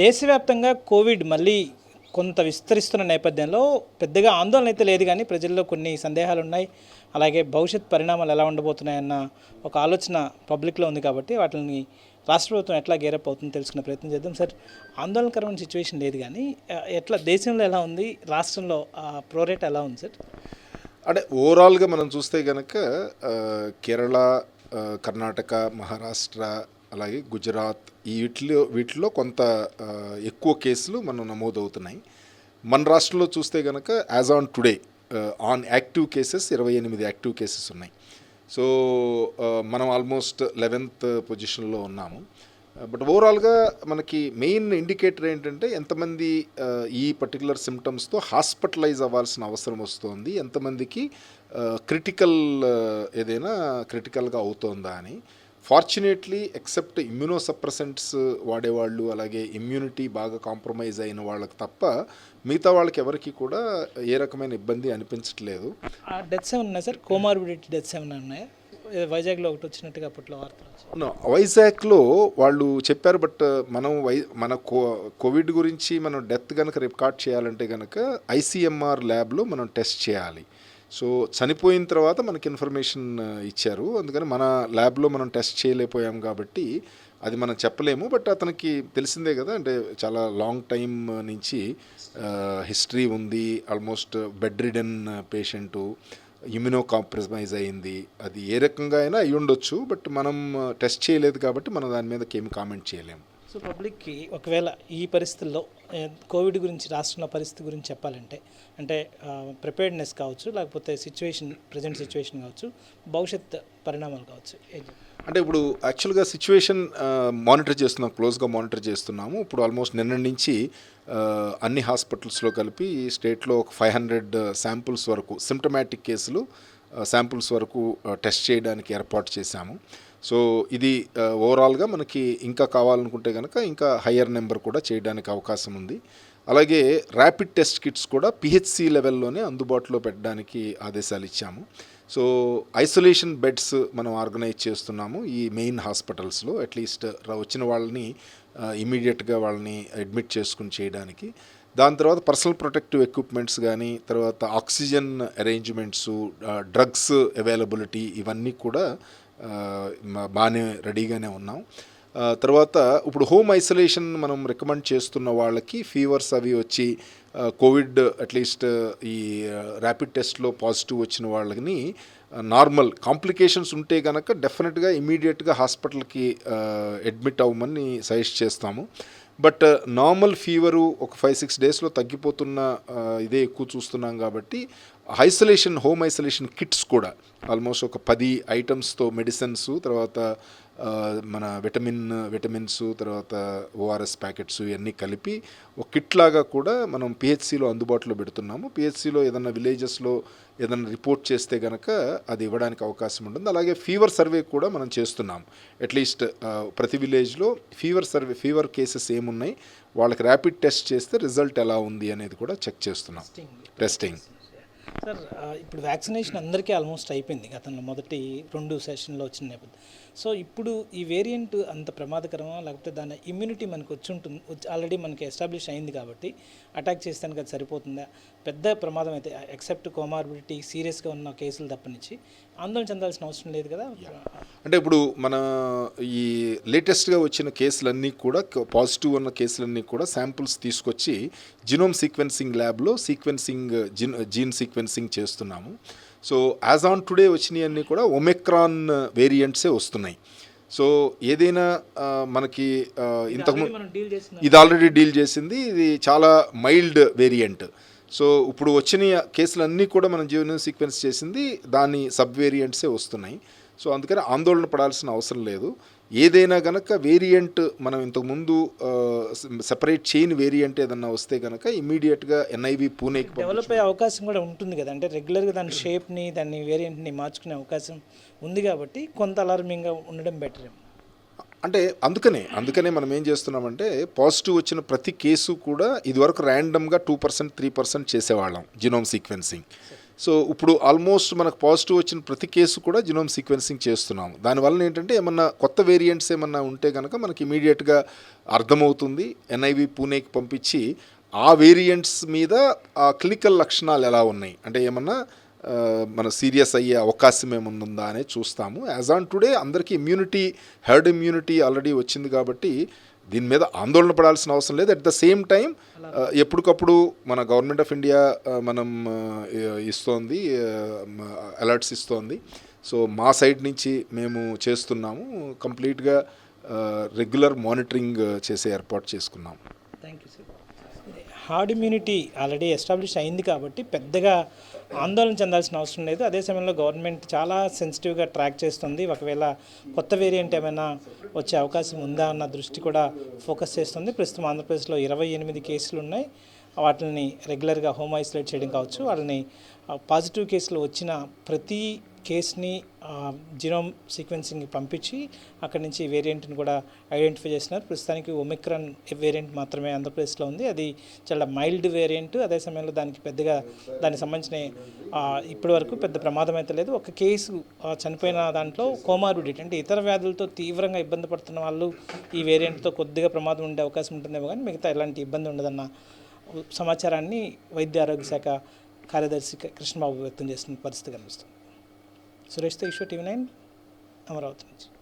దేశవ్యాప్తంగా కోవిడ్ మళ్ళీ కొంత విస్తరిస్తున్న నేపథ్యంలో పెద్దగా ఆందోళన అయితే లేదు కానీ ప్రజల్లో కొన్ని సందేహాలు ఉన్నాయి. అలాగే భవిష్యత్ పరిణామాలు ఎలా ఉండబోతున్నాయన్న ఒక ఆలోచన పబ్లిక్లో ఉంది కాబట్టి వాటిని రాష్ట్ర ప్రభుత్వం ఎట్లా గేరప్ అవుతుందో తెలుసుకునే ప్రయత్నం చేద్దాం. సార్ ఆందోళనకరమైన సిచ్యువేషన్ లేదు కానీ ఎట్లా దేశంలో ఎలా ఉంది? రాష్ట్రంలో ప్రోరేట్ ఎలా ఉంది సార్? అంటే ఓవరాల్గా మనం చూస్తే కనుక కేరళ కర్ణాటక మహారాష్ట్ర అలాగే గుజరాత్ ఈ వీటిలో వీటిలో కొంత ఎక్కువ కేసులు మనం నమోదవుతున్నాయి. మన రాష్ట్రంలో చూస్తే కనుక as on today on active cases ఇరవై ఎనిమిది యాక్టివ్ కేసెస్ ఉన్నాయి. సో మనం ఆల్మోస్ట్ లెవెన్త్ పొజిషన్లో ఉన్నాము. బట్ ఓవరాల్గా మనకి మెయిన్ ఇండికేటర్ ఏంటంటే ఎంతమంది ఈ పర్టికులర్ సిమ్టమ్స్తో హాస్పిటలైజ్ అవ్వాల్సిన అవసరం వస్తుంది ఎంతమందికి క్రిటికల్ ఏదైనా క్రిటికల్గా అవుతోందా అని. ఫార్చునేట్లీ ఎక్సెప్ట్ ఇమ్యూనోసప్రెసెంట్స్ వాడేవాళ్ళు అలాగే ఇమ్యూనిటీ బాగా కాంప్రమైజ్ అయిన వాళ్ళకి తప్ప మిగతా వాళ్ళకి ఎవరికి కూడా ఏ రకమైన ఇబ్బంది అనిపించట్లేదు. డెత్స్ ఏమైనా ఉన్నాయి సార్. కోమార్బిడిటీ డెత్స్ ఏమైనా ఉన్నాయా. వైజాగ్లో ఒకటి వచ్చినట్టుగా అప్పట్లో వార్తలు వైజాగ్లో వాళ్ళు చెప్పారు బట్ మనం వై మన కో కోవిడ్ గురించి మనం డెత్ కనుక రికార్డ్ చేయాలంటే కనుక ఐసీఎంఆర్ ల్యాబ్లో మనం టెస్ట్ చేయాలి. సో చనిపోయిన తర్వాత మనకి ఇన్ఫర్మేషన్ ఇచ్చారు. అందుకని మన ల్యాబ్లో మనం టెస్ట్ చేయలేకపోయాం కాబట్టి అది మనం చెప్పలేము. బట్ అతనికి తెలిసిందే కదా అంటే చాలా లాంగ్ టైం నుంచి హిస్టరీ ఉంది. Almost bedridden patient immuno compromise అయింది. అది ఏ రకంగా అయినా అయ్యుండొచ్చు. బట్ మనం టెస్ట్ చేయలేదు కాబట్టి మనం దాని మీద ఏమి కామెంట్ చేయలేము. సో పబ్లిక్కి ఒకవేళ ఈ పరిస్థితుల్లో కోవిడ్ గురించి రాష్ట్రంలో పరిస్థితి గురించి చెప్పాలంటే అంటే ప్రిపేర్డ్నెస్ కావచ్చు లేకపోతే సిచ్యువేషన్ ప్రజెంట్ సిచ్యువేషన్ కావచ్చు భవిష్యత్ పరిణామాలు కావచ్చు అంటే ఇప్పుడు యాక్చువల్గా సిచ్యువేషన్ మానిటర్ చేస్తున్నాం క్లోజ్గా మానిటర్ చేస్తున్నాము. ఇప్పుడు ఆల్మోస్ట్ నిన్న నుంచి అన్ని హాస్పిటల్స్లో కలిపి స్టేట్లో ఒక ఫైవ్ హండ్రెడ్ శాంపుల్స్ వరకు సిమ్టమాటిక్ కేసులు శాంపుల్స్ వరకు టెస్ట్ చేయడానికి ఏర్పాటు చేశాము. సో ఇది ఓవరాల్గా మనకి ఇంకా కావాలనుకుంటే కనుక ఇంకా హయ్యర్ నెంబర్ కూడా చేయడానికి అవకాశం ఉంది. అలాగే ర్యాపిడ్ టెస్ట్ కిట్స్ కూడా పిహెచ్సి లెవెల్లోనే అందుబాటులో పెట్టడానికి ఆదేశాలు ఇచ్చాము. సో ఐసోలేషన్ బెడ్స్ మనం ఆర్గనైజ్ చేస్తున్నాము ఈ మెయిన్ హాస్పిటల్స్లో అట్లీస్ట్ వచ్చిన వాళ్ళని ఇమీడియట్గా వాళ్ళని అడ్మిట్ చేసుకుని చేయడానికి. దాని తర్వాత పర్సనల్ ప్రొటెక్టివ్ ఎక్విప్మెంట్స్ కానీ తర్వాత ఆక్సిజన్ అరేంజ్మెంట్స్ డ్రగ్స్ అవైలబిలిటీ ఇవన్నీ కూడా బాగానే రెడీగానే ఉన్నాం. తర్వాత ఇప్పుడు హోమ్ ఐసోలేషన్ మనం రికమెండ్ చేస్తున్న వాళ్ళకి ఫీవర్స్ అవి వచ్చి కోవిడ్ అట్లీస్ట్ ఈ ర్యాపిడ్ టెస్ట్లో పాజిటివ్ వచ్చిన వాళ్ళని నార్మల్ కాంప్లికేషన్స్ ఉంటే కనుక డెఫినెట్గా ఇమీడియట్గా హాస్పిటల్కి అడ్మిట్ అవ్వమని సజెస్ట్ చేస్తాము. బట్ uh, నార్మల్ ఫీవరు ఒక ఫైవ్ సిక్స్ డేస్లో తగ్గిపోతున్న uh, ఇదే ఎక్కువ చూస్తున్నాం కాబట్టి ఐసోలేషన్ హోమ్ ఐసోలేషన్ కిట్స్ కూడా ఆల్మోస్ట్ ఒక పది ఐటమ్స్తో మెడిసిన్స్ తర్వాత మన విటమిన్ విటమిన్స్ తర్వాత ఓఆర్ఎస్ ప్యాకెట్స్ ఇవన్నీ కలిపి ఒక కిట్ లాగా కూడా మనం పిహెచ్సిలో అందుబాటులో పెడుతున్నాము. పిహెచ్సిలో ఏదన్నా విలేజెస్లో ఏదన్నా రిపోర్ట్ చేస్తే కనుక అది ఇవ్వడానికి అవకాశం ఉంటుంది. అలాగే ఫీవర్ సర్వే కూడా మనం చేస్తున్నాం అట్లీస్ట్ ప్రతి విలేజ్లో ఫీవర్ సర్వే ఫీవర్ కేసెస్ ఏమున్నాయి వాళ్ళకి ర్యాపిడ్ టెస్ట్ చేస్తే రిజల్ట్ ఎలా ఉంది అనేది కూడా చెక్ చేస్తున్నాం. టెస్టింగ్ సార్ ఇప్పుడు వ్యాక్సినేషన్ అందరికీ ఆల్మోస్ట్ అయిపోయింది. గతంలో మొదటి రెండు సెషన్లో వచ్చిన నేపథ్యం. సో ఇప్పుడు ఈ వేరియంట్ అంత ప్రమాదకరమా? లేకపోతే దాని ఇమ్యూనిటీ మనకు వచ్చి ఉంటుంది ఆల్రెడీ మనకి ఎస్టాబ్లిష్ అయింది కాబట్టి అటాక్ చేస్తానికి అది సరిపోతుందా? పెద్ద ప్రమాదం అయితే ఎక్సెప్ట్ కోమార్బిడిటీ సీరియస్గా ఉన్న కేసులు తప్పనిచ్చి ఆందోళన చెందాల్సిన అవసరం లేదు కదా? అంటే ఇప్పుడు మన ఈ లేటెస్ట్గా వచ్చిన కేసులన్నీ కూడా పాజిటివ్ ఉన్న కేసులన్నీ కూడా శాంపుల్స్ తీసుకొచ్చి జినోమ్ సీక్వెన్సింగ్ ల్యాబ్లో సీక్వెన్సింగ్ జీన్ జీన్ సీక్వెన్సింగ్ చేస్తున్నాము. సో యాజ్ ఆన్ టుడే వచ్చినవన్నీ కూడా ఒమెక్రాన్ వేరియంట్సే వస్తున్నాయి. సో ఏదైనా మనకి చేసిన ఇది ఆల్రెడీ డీల్ చేసింది? ఇది చాలా మైల్డ్ వేరియంట్ సో ఇప్పుడు వచ్చిన కేసులన్నీ కూడా మనం జీవన సీక్వెన్స్ చేసింది. దాని సబ్ వేరియంట్సే వస్తున్నాయి. సో అందుకని ఆందోళన పడాల్సిన అవసరం లేదు. ఏదైనా గనక వేరియంట్ మనం ఇంతకుముందు సెపరేట్ చేయని వేరియంట్ ఏదన్నా వస్తే కనుక ఇమీడియట్గా ఎన్ఐవి పూణేకి డెవలప్ అయ్యే అవకాశం కూడా ఉంటుంది కదా. అంటే రెగ్యులర్గా దాని షేప్ని దాని వేరియంట్ని మార్చుకునే అవకాశం ఉంది కాబట్టి కొంత అలార్మింగ్గా ఉండడం బెటర్ అంటే అందుకనే అందుకనే మనం ఏం చేస్తున్నామంటే పాజిటివ్ వచ్చిన ప్రతి కేసు కూడా ఇదివరకు ర్యాండమ్గా టూ పర్సెంట్ త్రీ పర్సెంట్ చేసేవాళ్ళం జినోమ్ సీక్వెన్సింగ్. సో ఇప్పుడు ఆల్మోస్ట్ మనకు పాజిటివ్ వచ్చిన ప్రతి కేసు కూడా జినోమ్ సీక్వెన్సింగ్ చేస్తున్నాము. దానివల్ల ఏంటంటే ఏమన్నా కొత్త వేరియంట్స్ ఏమన్నా ఉంటే కనుక మనకి ఇమీడియట్గా అర్థమవుతుంది. ఎన్ఐవి పూణేకి పంపించి ఆ వేరియంట్స్ మీద ఆ క్లినికల్ లక్షణాలు ఎలా ఉన్నాయి? అంటే ఏమన్నా మన సీరియస్ అయ్యే అవకాశం ఏముందా అనేది చూస్తాము. యాజ్ ఆన్ టుడే అందరికీ ఇమ్యూనిటీ హెర్డ్ ఇమ్యూనిటీ ఆల్రెడీ వచ్చింది కాబట్టి దీని మీద ఆందోళన పడాల్సిన అవసరం లేదు. అట్ ద సేమ్ టైం ఎప్పటికప్పుడు మన గవర్నమెంట్ ఆఫ్ ఇండియా మనం ఆ, ఇస్తోంది అలర్ట్స్ ఇస్తోంది. సో మా సైడ్ నుంచి మేము చేస్తున్నాము. కంప్లీట్గా రెగ్యులర్ మానిటరింగ్ చేసే ఏర్పాటు చేసుకున్నాము thank you sir hard immunity already establish అయింది కాబట్టి పెద్దగా ఆందోళన చెందాల్సిన అవసరం లేదు. అదే సమయంలో గవర్నమెంట్ చాలా సెన్సిటివ్గా ట్రాక్ చేస్తుంది. ఒకవేళ కొత్త వేరియంట్ ఏమైనా వచ్చే అవకాశం ఉందా అన్న దృష్టి కూడా ఫోకస్ చేస్తుంది. ప్రస్తుతం ఆంధ్రప్రదేశ్లో ఇరవై ఎనిమిది కేసులు ఉన్నాయి. వాటిని రెగ్యులర్గా హోమ్ ఐసోలేట్ చేయడం కావచ్చు. వాళ్ళని పాజిటివ్ కేసులు వచ్చిన ప్రతి కేస్ని జినోమ్ సీక్వెన్సింగ్ పంపించి అక్కడి నుంచి వేరియంట్ని కూడా ఐడెంటిఫై చేసినారు ప్రస్తుతానికి ఒమిక్రాన్ వేరియంట్ మాత్రమే ఆంధ్రప్రదేశ్లో ఉంది. అది చాలా మైల్డ్ వేరియంట్. అదే సమయంలో దానికి పెద్దగా దానికి సంబంధించిన ఇప్పటి వరకు పెద్ద ప్రమాదం అయితే లేదు. ఒక కేసు చనిపోయిన దాంట్లో కోమార్బిడిటీ అంటే ఇతర వ్యాధులతో తీవ్రంగా ఇబ్బంది పడుతున్న వాళ్ళు ఈ వేరియంట్తో కొద్దిగా ప్రమాదం ఉండే అవకాశం ఉంటుందేమో కానీ మిగతా ఎలాంటి ఇబ్బంది ఉండదన్న సమాచారాన్ని వైద్య ఆరోగ్య శాఖ కార్యదర్శి కృష్ణబాబు వ్యక్తం చేస్తున్న పరిస్థితి కనిపిస్తుంది. సురేష్తో ఈశ్వర్ టీవీ నైన్ అమరావతి నుంచి